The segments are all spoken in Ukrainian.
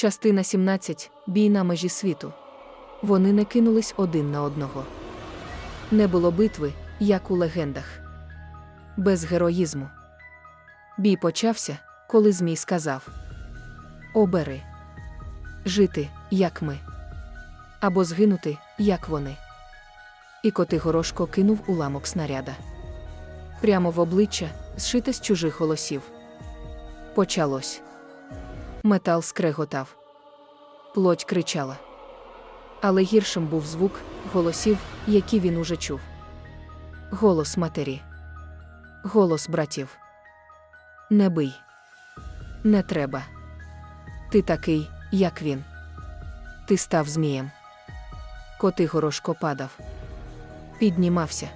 Частина 17. Бій на межі світу. Вони не кинулись один на одного. Не було битви, як у легендах. Без героїзму. Бій почався, коли Змій сказав: Обери жити, як ми, або згинути, як вони. І Котигорошко кинув уламок снаряда. Прямо в обличчя, зшите з чужих голосів. Почалось. Метал скреготав. Плоть кричала. Але гіршим був звук голосів, які він уже чув. Голос матері. Голос братів. Не бий. Не треба. Ти такий, як він. Ти став змієм. Котигорошко падав. Піднімався.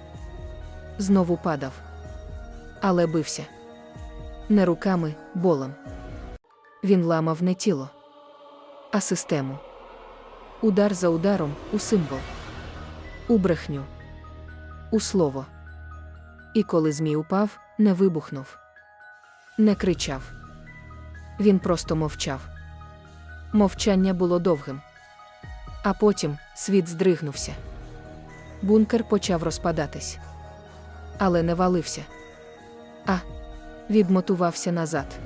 Знову падав. Але бився. Не руками, болем. Він ламав не тіло, а систему. Удар за ударом у символ, у брехню, у слово. І коли Змій упав, не вибухнув, не кричав. Він просто мовчав. Мовчання було довгим. А потім світ здригнувся. Бункер почав розпадатись. Але не валився. А відмотувався назад.